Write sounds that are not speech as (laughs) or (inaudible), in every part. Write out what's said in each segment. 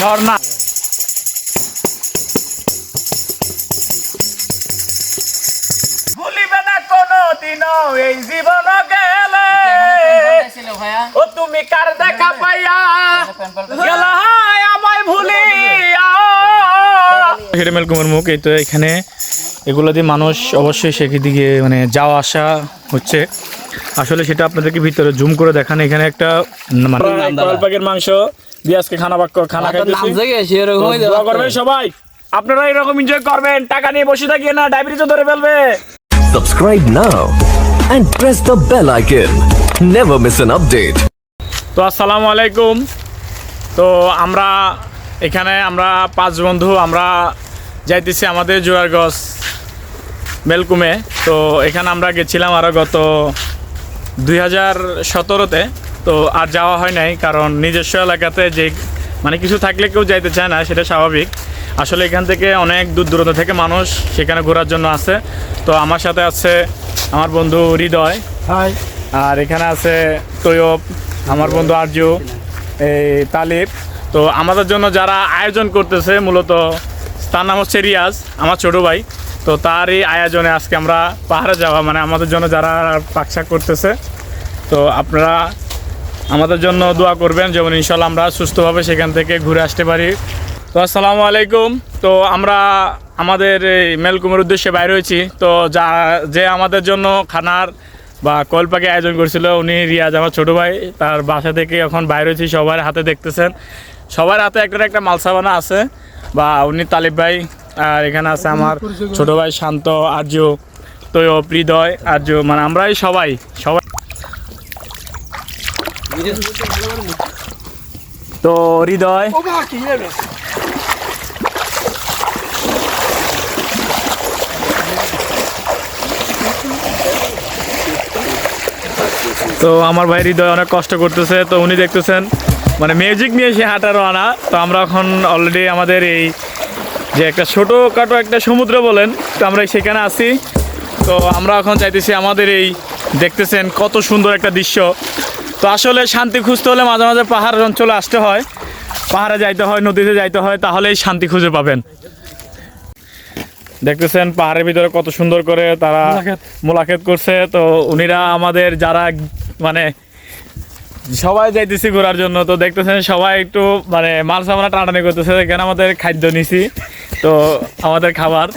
ঝর্ণা। ভুলিবে না কোনো দিনও এই জীবন গেলে। ও তুমি কার দেখা পাইয়া? গেলা আমায় ভুলিয়া। হিরেমেল কুমার মুখ এই তো এখানে। এগুলো দিয়ে মানুষ অবশ্যই সেদিকে মানে যাওয়া আসা হচ্ছে। আসলে সেটা আপনাদেরকে ভিতরে জুম করে দেখান। এখানে একটা মানে মাংস। দিয়ে আজকে খানা বাক্য খানা দোয়া করবেন সবাই। আপনারা এরকম এনজয় করবেন টাকা নিয়ে বসে থাকিয়ে না ডায়াবেটিসও ধরে ফেলবে। Subscribe now and press the bell icon. Never miss an update. তো আসসালামু আলাইকুম। তো আমরা এখানে আমরা পাঁচ বন্ধু আমরা যাইতেছি আমাদের জোয়ারগঞ্জ মেলকুমে। তো এখানে আমরা গেছিলাম আরও গত দুই হাজার সতেরোতে। তো আর যাওয়া হয় নাই কারণ নিজস্ব এলাকাতে যে মানে কিছু থাকলে কেউ যাইতে চায় না সেটা স্বাভাবিক। আসলে এখান থেকে অনেক দূর দূরান্ত থেকে মানুষ সেখানে ঘোরার জন্য আসে তো আমার সাথে আছে আমার বন্ধু হৃদয় হাই। আর এখানে আছে তৈয়ব আমার বন্ধু আরজু এই তালিব। তো আমাদের জন্য যারা আয়োজন করতেছে মূলত তার নাম হচ্ছে রিয়াজ আমার ছোট ভাই। তো তারই আয়োজনে আজকে আমরা পাহাড়ে যাওয়া মানে আমাদের জন্য যারা পাকশাক করতেছে। তো আপনারা আমাদের জন্য দোয়া করবেন, যেমন ইনশাল্লাহ আমরা সুস্থভাবে সেখান থেকে ঘুরে আসতে পারি। তো আসসালামু আলাইকুম। তো আমরা আমাদের এই মেলকুমের উদ্দেশ্যে বাইরে হয়েছি। তো যা, যে আমাদের জন্য খানার বা কলপাকে আয়োজন করছিল, উনি রিয়াজ আমার ছোটো ভাই, তার বাসা থেকে এখন বাইরে হয়েছি, সবার হাতে দেখতেছেন। সবার হাতে একটা একটা মালসাবানা আছে, বা উনি তালিব ভাই, আর এখানে আছে আমার ছোট ভাই শান্ত আর্য তৈয়ব, হৃদয় আর্য মানে আমরাই সবাই সবাই তো হৃদয়। তো আমার ভাই হৃদয় অনেক কষ্ট করতেছে, তো উনি দেখতেছেন মানে মিউজিক নিয়ে সে হাঁটারও আনা। তো আমরা এখন অলরেডি আমাদের এই যে একটা ছোটোখাটো একটা সমুদ্র বলেন, তো আমরা সেখানে আছি। তো আমরা এখন চাইতেছি আমাদের এই দেখতেছেন কত সুন্দর একটা দৃশ্য। তো আসলে শান্তি খুঁজতে হলে মাঝে মাঝে পাহাড় অঞ্চলে আসতে হয়। পাহাড়ে যাইতে হয় নদীতে যাইতে হয় তাহলেই শান্তি খুঁজে পাবেন। দেখতেছেন পাহাড়ের ভিতরে কত সুন্দর করে তারা মোলাখেত। করছে। তো উনিরা আমাদের যারা মানে সবাই যাইতেছি ঘোরার জন্য তো দেখতেছেন সবাই একটু মানে মাল সামনা টানাটানি করতেছে। এখানে আমাদের খাদ্য নিছি তো আমাদের খাবার।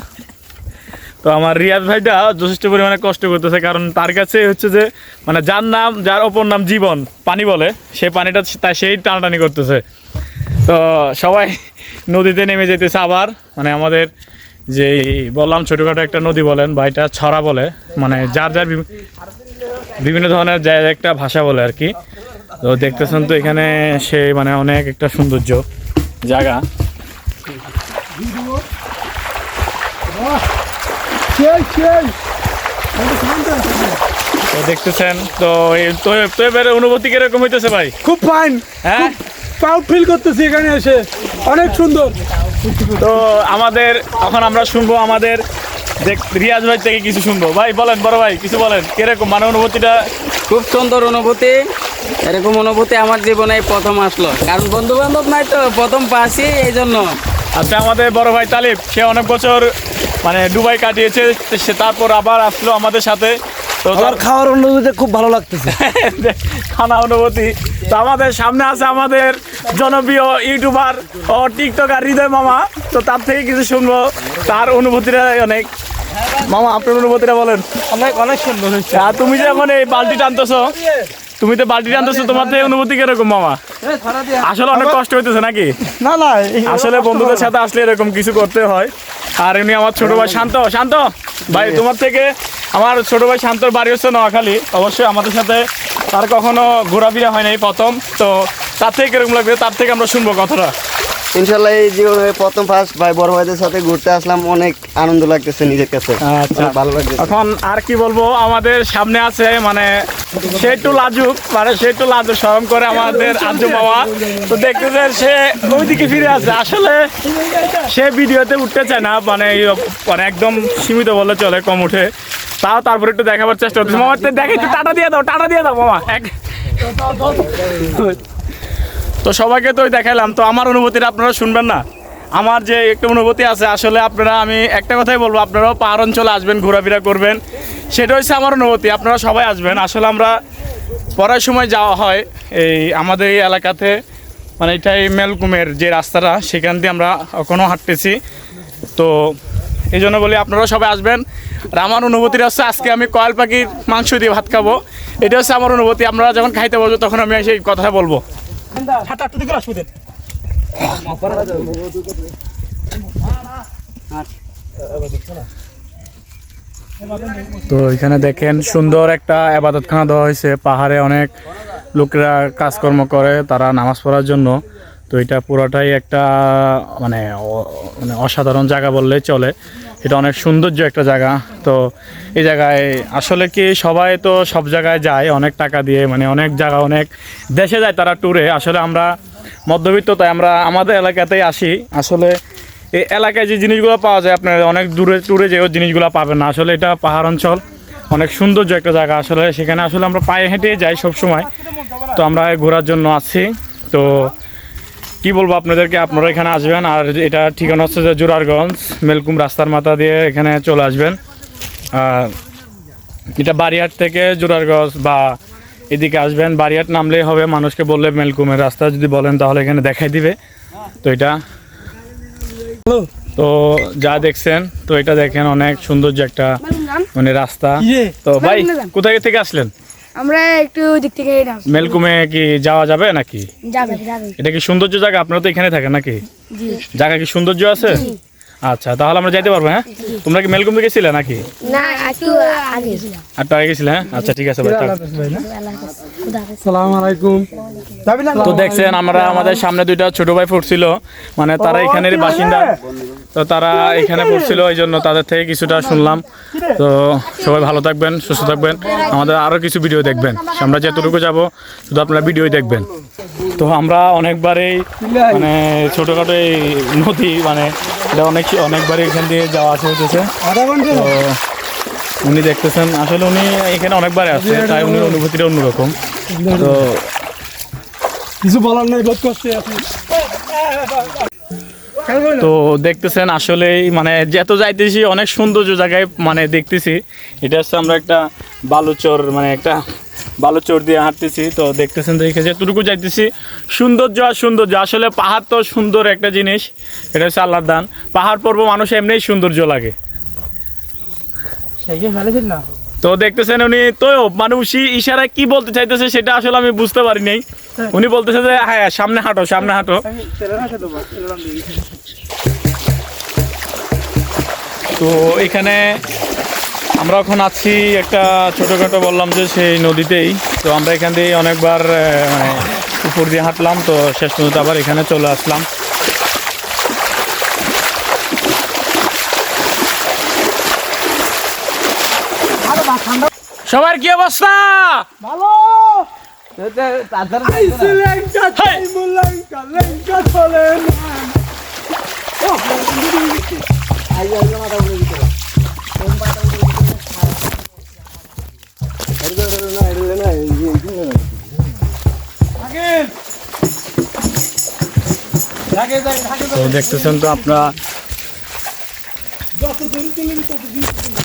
তো আমার রিয়াজ ভাইটা যথেষ্ট পরিমাণে কষ্ট করতেছে, কারণ তার কাছে হচ্ছে যে মানে যার নাম, যার অপর নাম জীবন, পানি বলে সেই পানিটা তা সেই টানাটানি করতেছে। তো সবাই নদীতে নেমে যেতেছে আবার মানে আমাদের যে বললাম ছোটোখাটো একটা নদী বলেন বা এটা ছড়া বলে মানে যার যার বিভিন্ন ধরনের যা- একটা ভাষা বলে আর কি। তো দেখতেছেন তো এখানে সে মানে অনেক একটা সৌন্দর্য জায়গা। তো দেখতেছেন তো এই তো তো এবারে অনুভূতি কীরকম হইতেছে ভাই? খুব ফাইন হ্যাঁ? প্রাউড ফিল করতেছি এখানে এসে। অনেক সুন্দর। তো আমাদের এখন আমরা শুনব আমাদের দেখ রিয়াজ ভাই থেকে কিছু শুনব। ভাই বলেন বড় ভাই কিছু বলেন কীরকম মানে অনুভূতিটা? খুব সুন্দর অনুভূতি এরকম অনুভূতি আমার জীবনে প্রথম আসলো। কারণ বন্ধু বান্ধব নাই তো প্রথম পাশি এই জন্য আচ্ছা আমাদের বড় ভাই তালিব সে অনেক বছর মানে দুবাই কাটিয়েছে তো সে তারপর আবার আসলো আমাদের সাথে। তো আমার খাওয়ার অনুভূতি খুব ভালো লাগতেছে। (laughs) খানা অনুভূতি। তো আমাদের সামনে আছে আমাদের জনপ্রিয় ইউটিউবার ও টিকটকার হৃদয় মামা। তো তার থেকে কিছু শুনব। তার অনুভূতিটা অনেক। মামা আপনার অনুভূতিটা বলেন। অনেক অনেক সুন্দর হয়েছে। আর তুমি যে এখন এই বালতি টানতেছো তুমি তো বালতি আনতেছো তোমার থেকে অনুভূতি কীরকম মামা? আসলে অনেক কষ্ট হইতেছে নাকি? না না আসলে বন্ধুদের সাথে আসলে এরকম কিছু করতে হয়। আর এমনি আমার ছোট ভাই শান্ত শান্ত। ভাই তোমার থেকে আমার ছোট ভাই শান্তর বাড়ি হচ্ছে নোয়াখালী। অবশ্যই আমাদের সাথে তার কখনো ঘোরাফিরা হয় নাই প্রথম তো তার থেকে কীরকম লাগবে? তার থেকে আমরা শুনব কথাটা। ইনশাল্লাহ এই জীবনে প্রথম ফার্স্ট ভাই বড় ভাইদের সাথে ঘুরতে আসলাম অনেক আনন্দ লাগতেছে নিজের কাছে। আচ্ছা। ভালো লাগতেছে। এখন আর কি বলব আমাদের সামনে আছে মানে সে একটু লাজুক মানে সে একটু লাজুক স্মরণ করে আমাদের আজু বাবা। তো দেখতেছে সে ওইদিকে ফিরে আছে। আসলে সে ভিডিওতে উঠতে চায় না মানে মানে একদম সীমিত বলে চলে কম উঠে। তাও তারপরে একটু দেখাবার চেষ্টা করতেছে। মামা দেখে একটু টাটা দিয়ে দাও টাটা দিয়ে দাও মামা। এক তো সবাইকে তো ওই দেখাইলাম, তো আমার অনুভূতিটা আপনারা শুনবেন না। আমার যে একটা অনুভূতি আছে, আসলে আপনারা, আমি একটা কথাই বলব, আপনারাও পাহাড় অঞ্চলে আসবেন, ঘোরাফেরা করবেন, সেটা হচ্ছে আমার অনুভূতি, আপনারা সবাই আসবেন। আসলে আমরা পড়ার সময় যাওয়া হয় এই আমাদের এই এলাকাতে মানে এটাই মেলকুমের যে রাস্তাটা, সেখান দিয়ে আমরা এখনও হাঁটতেছি। তো এই জন্য বলি আপনারা সবাই আসবেন। আর আমার অনুভূতিটা হচ্ছে, আজকে আমি কয়েল পাখির মাংস দিয়ে ভাত খাব। এটা হচ্ছে আমার অনুভূতি, আপনারা যখন খাইতে বলব তখন আমি সেই কথা বলব। তো এখানে দেখেন সুন্দর একটা আবাদতখানা দেওয়া হয়েছে। পাহাড়ে অনেক লোকেরা কাজকর্ম করে তারা নামাজ পড়ার জন্য। তো এটা পুরোটাই একটা মানে মানে অসাধারণ জায়গা বললেই চলে। এটা অনেক সৌন্দর্য একটা জায়গা। তো এই জায়গায় আসলে কি সবাই তো সব জায়গায় যায়, অনেক টাকা দিয়ে মানে অনেক জায়গা, অনেক দেশে যায় তারা ট্যুরে আসলে আমরা মধ্যবিত্ত, তাই আমরা আমাদের এলাকাতেই আসি। আসলে এই এলাকায় যে জিনিসগুলো পাওয়া যায়, আপনার অনেক দূরে ট্যুরে যেও জিনিসগুলো পাবেন না। আসলে এটা পাহাড় অঞ্চল, অনেক সৌন্দর্য একটা জায়গা। আসলে সেখানে আসলে আমরা পায়ে হেঁটে যাই সব সময় তো আমরা ঘোরার জন্য আছি। তো কি বলব আপনাদেরকে? আপনারা এখানে আসবেন আর এটা ঠিকানা হচ্ছে যে জোরারগঞ্জ মেলকুম রাস্তার মাথা দিয়ে এখানে চলে আসবেন। আর এটা বারিয়াট থেকে জোরারগঞ্জ বা এদিকে আসবেন। বারিয়াট নামলেই হবে মানুষকে বললে মেলকুমের রাস্তা যদি বলেন তাহলে এখানে দেখাই দিবে। তো এটা তো যা দেখছেন তো এটা দেখেন অনেক সৌন্দর্য একটা মানে রাস্তা। তো ভাই কোথায় থেকে আসলেন? আমরা একটু দিক থেকে মেলকুমে কি যাওয়া যাবে নাকি? যাবে যাবে। এটা কি সৌন্দর্য জায়গা? আপনারা তো এখানে থাকেন নাকি? জায়গা কি সৌন্দর্য আছে? আচ্ছা তাহলে আমরা যাইতে পারব হ্যাঁ? তোমরা কি মেলকুম থেকে ছিলে নাকি? না একটু আগে গেছিলে হ্যাঁ? আচ্ছা ঠিক আছে ভাই। আলাইকুম। তো দেখছেন আমরা আমাদের সামনে দুইটা ছোট ভাই ফুটছিল। মানে তারা এখানের বাসিন্দা। তো তারা এখানে পড়ছিল এই জন্য তাদের থেকে কিছুটা শুনলাম। তো সবাই ভালো থাকবেন সুস্থ থাকবেন। আমাদের আরও কিছু ভিডিও দেখবেন। আমরা যতটুকু যাব শুধু আপনারা ভিডিওই দেখবেন। তো আমরা অনেকবারই মানে ছোটোখাটো এই নদী মানে এটা অনেক অনেকবারই এখান দিয়ে যাওয়া আসা হতেছে তো উনি দেখতেছেন আসলে উনি এখানে অনেকবার আসছে তাই উনি অনুভূতিটা অন্যরকম। তো কিছু বলার নাই কষ্টে আছি তো দেখতেছেন আসলেই মানে যত যাইতেছি, অনেক সৌন্দর্য জায়গায় মানে দেখতেছি। এটা হচ্ছে আমরা একটা বালুচর মানে একটা বালুচর দিয়ে হাঁটতেছি। তো দেখতেছেন দেখে যেটুকু যাইতেছি, সৌন্দর্য আর সৌন্দর্য। আসলে পাহাড় তো সুন্দর একটা জিনিস, এটা হচ্ছে আল্লাহর দান। পাহাড় পর্ব মানুষ এমনিই সৌন্দর্য লাগে। তো দেখতেছেন উনি তো মানুষ ইশারায় কি বলতে চাইতেছে সেটা আসলে আমি বুঝতে পারি নাই। উনি বলতেছে যে হ্যাঁ সামনে হাঁটো সামনে হাঁটো। তো এখানে আমরা এখন আছি একটা ছোটোখাটো বললাম যে সেই নদীতেই। তো আমরা এখান দিয়ে অনেকবার মানে উপর দিয়ে হাঁটলাম তো শেষ পর্যন্ত আবার এখানে চলে আসলাম। সবার কি অবস্থা? তো দেখতেছেন তো আপনারা যত তত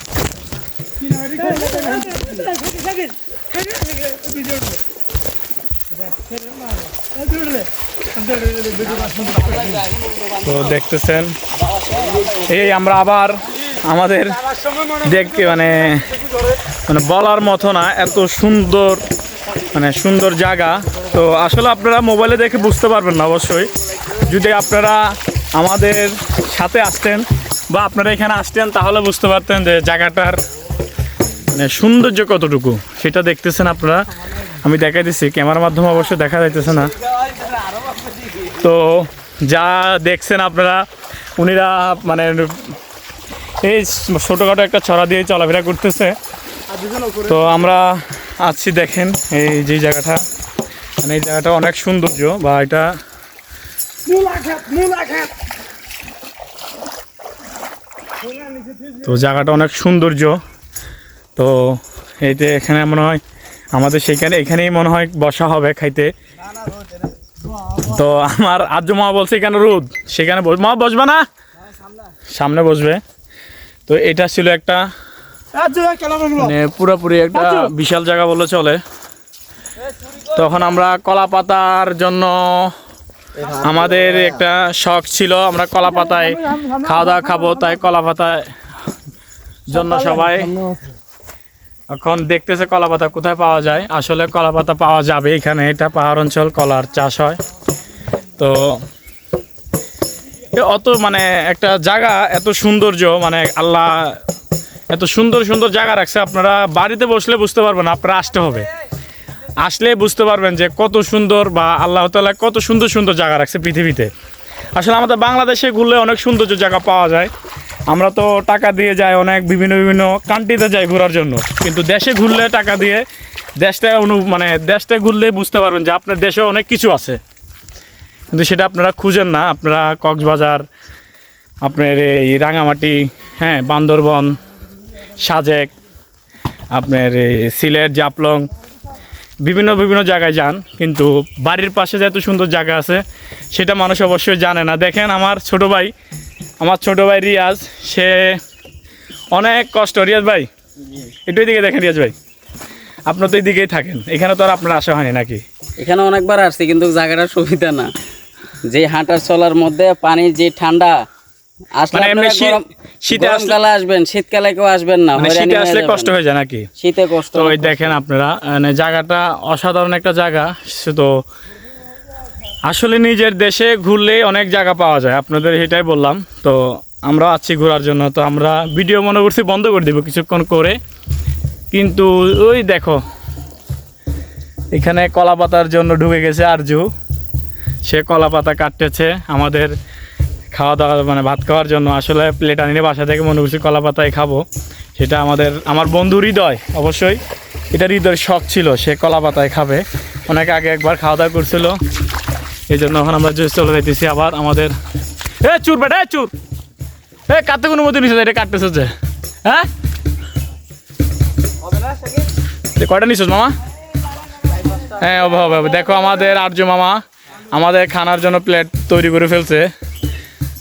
তো দেখতেছেন, এই আমরা আবার আমাদের দেখতে মানে মানে বলার মতো না, এত সুন্দর মানে সুন্দর জায়গা। তো আসলে আপনারা মোবাইলে দেখে বুঝতে পারবেন না অবশ্যই। যদি আপনারা আমাদের সাথে আসতেন বা আপনারা এখানে আসতেন, তাহলে বুঝতে পারতেন যে জায়গাটার মানে সৌন্দর্য কতটুকু? সেটা দেখতেছেন আপনারা। আমি দেখাই দিচ্ছি ক্যামেরার মাধ্যমে অবশ্যই দেখা যাইতেছে না। তো যা দেখছেন আপনারা, উনিরা মানে এই ছোটোখাটো একটা ছড়া দিয়ে চলাফেরা করতেছে। তো আমরা আছি, দেখেন এই যে জায়গাটা। মানে এই জায়গাটা অনেক সৌন্দর্য, বা এটা তো জায়গাটা অনেক সৌন্দর্য। তো এইতে এখানে মনে হয় আমাদের সেখানে এখানেই মনে হয় বসা হবে খাইতে। তো আমার আর্য মা বলছে এখানে রোদ। সেখানে মা বসবে না? সামনে বসবে। তো এটা ছিল একটা মানে পুরোপুরি একটা বিশাল জায়গা বললে চলে। তখন আমরা কলা পাতার জন্য আমাদের একটা শখ ছিল আমরা কলা পাতায় খাওয়া দাওয়া খাব তাই কলা পাতায় জন্য সবাই এখন দেখতেছে কলা পাতা কোথায় পাওয়া যায়? আসলে কলা পাতা পাওয়া যাবে এখানে। এটা পাহাড় অঞ্চল, কলার চাষ হয়। তো অত মানে একটা জায়গা এত সৌন্দর্য মানে আল্লাহ এত সুন্দর সুন্দর জায়গা রাখছে। আপনারা বাড়িতে বসলে বুঝতে পারবেন, আপনারা আসতে হবে। আসলে বুঝতে পারবেন যে কত সুন্দর বা আল্লাহ তালা কত সুন্দর সুন্দর জায়গা রাখছে পৃথিবীতে। আসলে আমাদের বাংলাদেশে ঘুরলে অনেক সৌন্দর্য জায়গা পাওয়া যায়। আমরা তো টাকা দিয়ে যাই অনেক বিভিন্ন বিভিন্ন কান্ট্রিতে যাই ঘোরার জন্য। কিন্তু দেশে ঘুরলে টাকা দিয়ে দেশটা অনু মানে দেশটা ঘুরলে বুঝতে পারবেন যে আপনার দেশে অনেক কিছু আছে। কিন্তু সেটা আপনারা খুঁজেন না। আপনারা কক্সবাজার, আপনার এই রাঙামাটি হ্যাঁ বান্দরবন, সাজেক, আপনার এই সিলেট জাপলং বিভিন্ন বিভিন্ন জায়গায় যান, কিন্তু বাড়ির পাশে যে এত সুন্দর জায়গা আছে, সেটা মানুষ অবশ্যই জানে না। দেখেন আমার ছোট ভাই, আমার ছোট ভাই রিয়াজ, সে অনেক কষ্ট। রিয়াজ ভাই, একটু দিকে দেখেন রিয়াজ ভাই। আপনার তো এইদিকেই থাকেন, এখানে তো আর আপনার আসা হয়নি নাকি? এখানে অনেকবার আসছি, কিন্তু জায়গাটার সুবিধা না। যে হাঁটার চলার মধ্যে পানির যে ঠান্ডা মানে এমনি আপনারা শীত- গরম- শীতে আসলে- আসবেন শীতকালে কেউ আসবেন না মানে শীতে আসলে কষ্ট হয়ে যায় নাকি? শীতে কষ্ট তো দেখেন আপনারা মানে জায়গাটা অসাধারণ একটা জায়গা তো আসলে নিজের দেশে ঘুরলে অনেক জায়গা পাওয়া যায় আপনাদের এটাই বললাম। তো আমরা আছি ঘোরার জন্য তো আমরা ভিডিও মনে করছি বন্ধ করে দিব কিছুক্ষণ করে। কিন্তু ওই দেখো এখানে কলা পাতার জন্য ঢুকে গেছে আরজু। সে কলা পাতা কাটতেছে আমাদের খাওয়া দাওয়া মানে ভাত খাওয়ার জন্য আসলে প্লেট আনিয়ে বাসা থেকে মনে করছি কলা পাতায় খাব। সেটা আমাদের, আমার বন্ধু হৃদয়, অবশ্যই। এটা হৃদয়ের শখ ছিল, সে কলা পাতায় খাবে। অনেক আগে একবার খাওয়া দাওয়া করছিল। এই জন্য এখন আমরা যে চলে যাইতেছি আবার আমাদের এ, চুর বেটা চুর! এ কাটতে কোনো মতো নিচ্ছে এটা কাটতেছে যে। হ্যাঁ? কয়টা নিছিস, মামা? হ্যাঁ হবে হবে। দেখো আমাদের আর্য মামা, আমাদের খানার জন্য প্লেট তৈরি করে ফেলছে।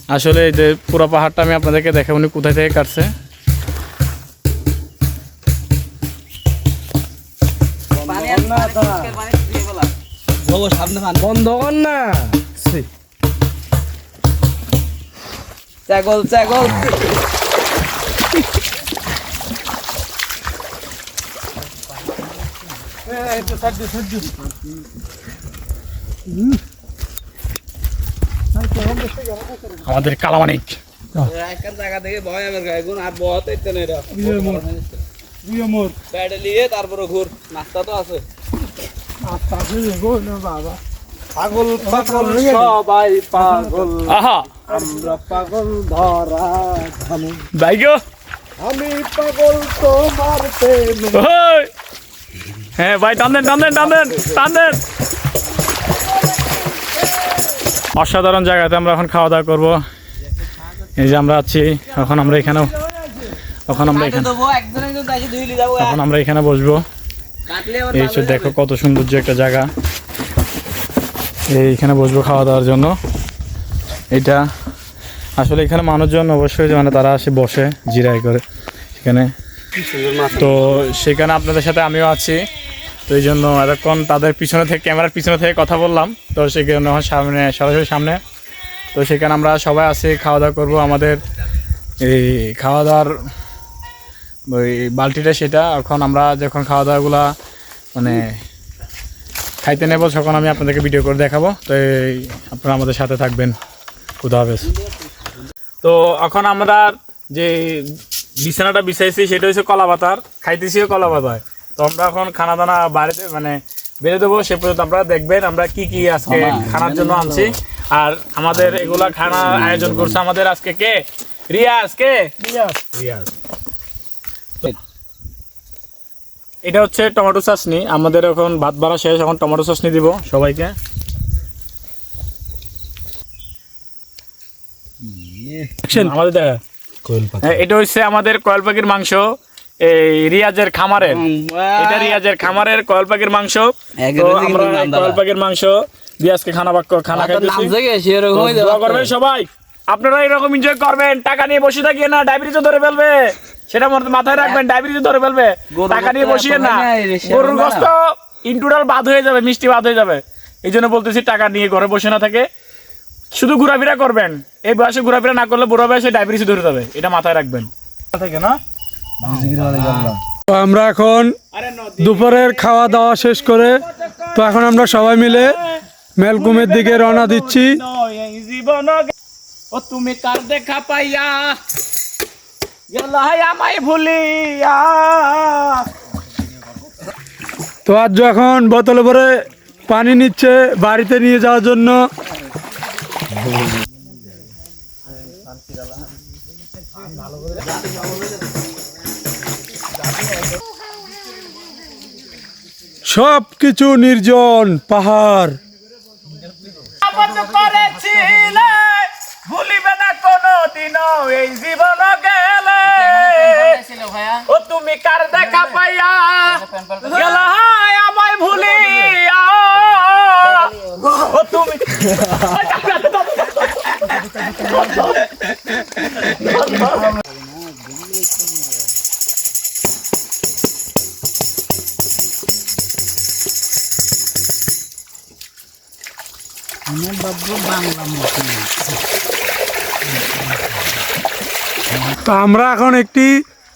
আসলে এই যে পুরো পাহাড়টা আমি আপনাদেরকে দেখে উনি কোথায় থেকে কাটছে। বন্ধ কর না থেকে ভয় আমার গায়ে গুণ আর বহুত ইতে নেই রে বুঝে মোর ব্যাটে নিয়ে তারপরে ঘুর নাস্তা তো আছে পাগল পাগল সবাই পাগল। আমরা পাগল ধরা ধামু। আমি পাগল তোমার প্রেমে। হ্যাঁ ভাই টান দেন টান দেন টান দেন টান দেন। অসাধারণ জায়গাতে আমরা এখন খাওয়া দাওয়া করব। এই যে আমরা আছি, এখন আমরা এখানেও, এখন আমরা এখানে, এখন আমরা এখানে বসবো। এই যে দেখো কত সৌন্দর্য একটা জায়গা। এইখানে বসবো খাওয়া দাওয়ার জন্য। এটা আসলে এখানে মানুষজন অবশ্যই মানে তারা আসে, বসে জিরাই করে। সেখানে তো সেখানে আপনাদের সাথে আমিও আছি। তো এই জন্য এতক্ষণ তাদের পিছনে থেকে, ক্যামেরার পিছনে থেকে কথা বললাম। তো সেখানে সামনে, সরাসরি সামনে। তো সেখানে আমরা সবাই আছি খাওয়া দাওয়া করব আমাদের। এই খাওয়া দাওয়ার ওই বালতিটা সেটা। এখন আমরা যখন খাওয়া দাওয়াগুলা মানে খাইতে নেব, তখন আমি আপনাদেরকে ভিডিও করে দেখাবো। তো এই আপনারা আমাদের সাথে থাকবেন। খুদা তো এখন আমরা যে বিছানাটা বিছাইছি, সেটা হচ্ছে কলা পাতার। খাইতেছিও কলা পাতায়। তো আমরা এখন খানা দানা বাড়িতে মানে বেড়ে দেবো সে পর্যন্ত আপনারা দেখবেন আমরা কি কি আজকে খানার জন্য আনছি। আর আমাদের এগুলা খানার আয়োজন করছে আমাদের আজকে কে? রিয়াজ কে? রিয়াজ। রিয়াজ। এটা হচ্ছে টমেটো চাটনি আমাদের এখন ভাত বাড়া শেষ এখন টমেটো চাটনি দিব সবাইকে। আমাদের হ্যাঁ, এটা হচ্ছে আমাদের কয়েল পাখির মাংস। এই রিয়াজের খামারের। এটা রিয়াজের খামারের কয়েল পাখির মাংস। এক তো রোজই কিন্তু আমরা নাম এই দাদা। কয়েল পাখির মাংস দিয়ে খানা বাক্য খানা আর তোর নাম খাইতেছি। জেগে সেরকম তো দোয়া করবেন সবাই। আপনারা এরকম এনজয় করবেন টাকা নিয়ে বসে থাকিয়ে না ডায়াবেটিস ধরে ফেলবে। সেটা মাথায় রাখবেন ডায়াবেটিস ধরে ফেলবে। টাকা নিয়ে বসিয়ে না। না, এই রেশিয়া গরুর হবে না। বাদ হয়ে যাবে মিষ্টি বাদ হয়ে যাবে। এই জন্য বলতেছি টাকা নিয়ে ঘরে বসে না থাকে। শুধু ঘোরাফেরা করবেন। এই বয়সে ঘোরাফেরা না করলে বুড়ো বয়সে ডায়াবেটিস ধরে যাবে। এটা মাথায় রাখবেন। থেকে না? তো আমরা এখন দুপুরের খাওয়া দাওয়া শেষ করে তো এখন আমরা সবাই মিলে মেলকুমের দিকে রওনা দিচ্ছি। ও তুমি কার দেখা পাইয়া? আমায় ভুলিয়া। তো আজ এখন বোতলে ভরে পানি নিচ্ছে বাড়িতে নিয়ে যাওয়ার জন্য। সব কিছু নির্জন পাহাড়। আপদ করেছিলে ভুলিবে না কোনো দিনও এই জীবন গেলে। ও তুমি কার দেখা পাইয়া? আমায় ভুলিয়া। ও তুমি (laughs) (laughs) তো আমরা এখন একটি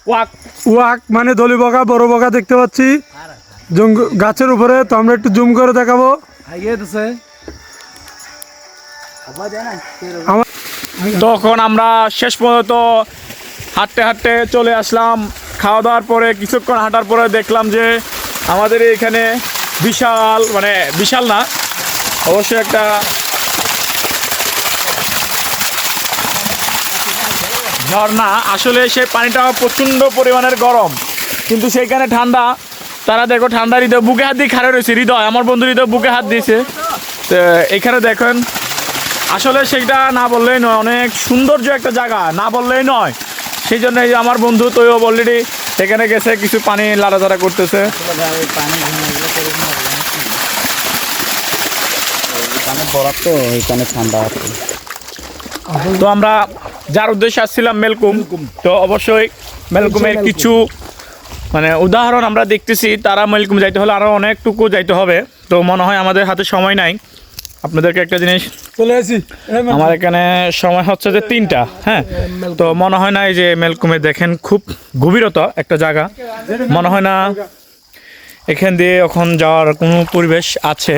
ওয়াক। ওয়াক মানে দলি বগা বড় বগা দেখতে পাচ্ছি। গাছের উপরে তো আমরা একটু জুম করে দেখাবো। তখন আমরা শেষ পর্যন্ত হাঁটতে হাঁটতে চলে আসলাম। খাওয়া দাওয়ার পরে কিছুক্ষণ হাঁটার পরে দেখলাম যে আমাদের এখানে বিশাল মানে বিশাল না অবশ্যই একটা ঝর্ণা আসলে সেই পানিটা প্রচণ্ড পরিমাণের গরম। কিন্তু সেইখানে ঠান্ডা তারা দেখো ঠান্ডা হৃদয় বুকে হাত দিয়ে খাড়া রয়েছে হৃদয় আমার বন্ধু হৃদয় বুকে হাত দিয়েছে। তো এখানে দেখেন আসলে সেটা না বললেই নয় অনেক সৌন্দর্য একটা জায়গা না বললেই নয়। সেই জন্য এই যে আমার বন্ধু তো অলরেডি সেখানে গেছে কিছু পানি লাড়াচাড়া করতেছে। এখানে ঠান্ডা তো আমরা যার উদ্দেশ্যে আসছিলাম মেলকুম। তো অবশ্যই মেলকুমের কিছু মানে উদাহরণ আমরা দেখতেছি তারা মেলকুম যাইতে হলে আরও অনেকটুকু যাইতে হবে। তো মনে হয় আমাদের হাতে সময় নাই। আপনাদেরকে একটা জিনিস চলে আসি। আমার এখানে সময় হচ্ছে যে তিনটা হ্যাঁ? তো মনে হয় না এই যে মেলকুমে দেখেন খুব গভীরতা একটা জায়গা। মনে হয় না এখান দিয়ে এখন যাওয়ার কোনো পরিবেশ আছে।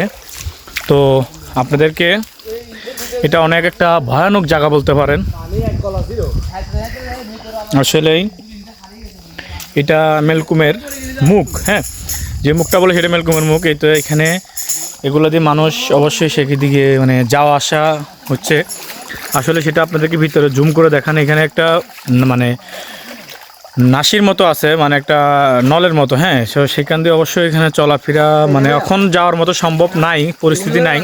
তো আপনাদেরকে এটা অনেক একটা ভয়ানক জায়গা বলতে পারেন। আসলেই এটা মেলকুমের মুখ হ্যাঁ? যে মুখটা বলে সেটা মেলকুমের মুখ, এই তো এখানে এগুলো দিয়ে মানুষ অবশ্যই সেদিকে মানে যাওয়া আসা হচ্ছে। আসলে সেটা আপনাদেরকে ভিতরে জুম করে দেখান। এখানে একটা মানে নাসির মতো আছে মানে একটা নলের মতো হ্যাঁ? সেখান দিয়ে অবশ্যই এখানে চলাফেরা মানে এখন যাওয়ার মতো সম্ভব নাই, পরিস্থিতি নাই।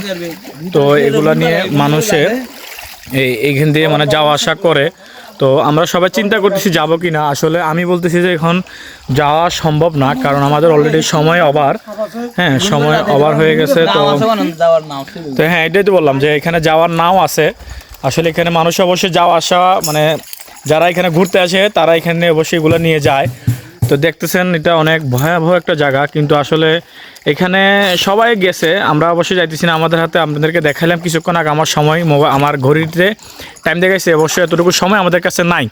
তো এগুলা নিয়ে মানুষের এই এইখান দিয়ে মানে যাওয়া আসা করে। তো আমরা সবাই চিন্তা করতেছি যাব কি না আসলে আমি বলতেছি যে এখন যাওয়া সম্ভব না, কারণ আমাদের অলরেডি সময় অবার হ্যাঁ সময় অবার হয়ে গেছে, তো তো হ্যাঁ এটাই তো বললাম যে এখানে যাওয়ার নাও আছে। আসলে এখানে মানুষ অবশ্যই যাওয়া আসা মানে যারা এখানে ঘুরতে আসে, তারা এখানে অবশ্যই এগুলো নিয়ে যায়। তো দেখতেছেন, এটা অনেক ভয়াবহ একটা জায়গা। কিন্তু আসলে এখানে সবাই গেছে, আমরা অবশ্যই যাইতেছি না। আমাদের হাতে আপনাদেরকে দেখাইলাম কিছুক্ষণ আগে আমার সময় আমার ঘড়িতে টাইম দেখাইছে। অবশ্যই এতটুকু সময় আমাদের কাছে নাই।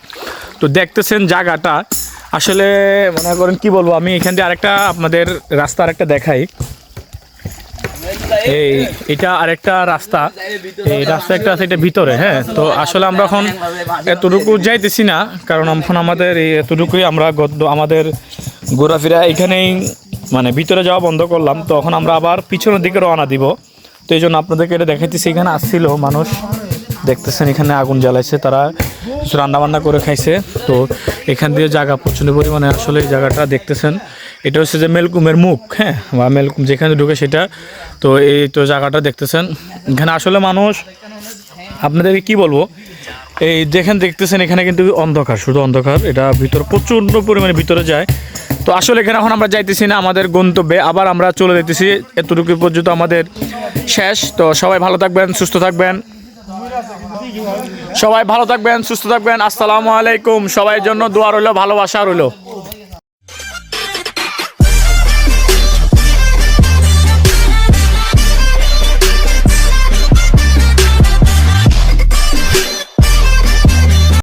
তো দেখতেছেন জায়গাটা। আসলে মনে করেন, কি বলব, আমি এখান দিয়ে আরেকটা আপনাদের রাস্তা আরেকটা দেখাই। এই, এটা আরেকটা রাস্তা। এই রাস্তা একটা আছে, এটা ভিতরে হ্যাঁ? তো আসলে আমরা এখন এতটুকু যাইতেছি না, কারণ এখন আমাদের এই এতটুকুই আমরা গদ্য আমাদের ঘোরাফেরা এখানেই মানে ভিতরে যাওয়া বন্ধ করলাম। তো এখন আমরা আবার পিছনের দিকে রওনা দিব। তো এই জন্য আপনাদেরকে এটা দেখাইতেছি, এখানে আসছিল মানুষ। দেখতেছেন, এখানে আগুন জ্বালাইছে, তারা রান্না বান্না করে খাইছে। তো এখান দিয়ে জায়গা প্রচণ্ড পরিমাণে, আসলে এই জায়গাটা দেখতেছেন। এটা হচ্ছে যে মেলকুমের মুখ হ্যাঁ? বা মেলকুম যেখানে ঢুকে সেটা। তো এই তো জায়গাটা দেখতেছেন। এখানে আসলে মানুষ, আপনাদেরকে কি বলব? এই যেখানে দেখতেছেন, এখানে কিন্তু অন্ধকার, শুধু অন্ধকার। এটা ভিতরে প্রচণ্ড পরিমাণে ভিতরে যায়। তো আসলে এখানে এখন আমরা যাইতেছি না, আমাদের গন্তব্যে। আবার আমরা চলে যেতেছি, এতটুকু পর্যন্ত আমাদের শেষ। তো সবাই ভালো থাকবেন, সুস্থ থাকবেন। সবাই ভালো থাকবেন, সুস্থ থাকবেন। আসসালামু আলাইকুম। সবাই জন্য দোয়া রইল, ভালোবাসা রইল।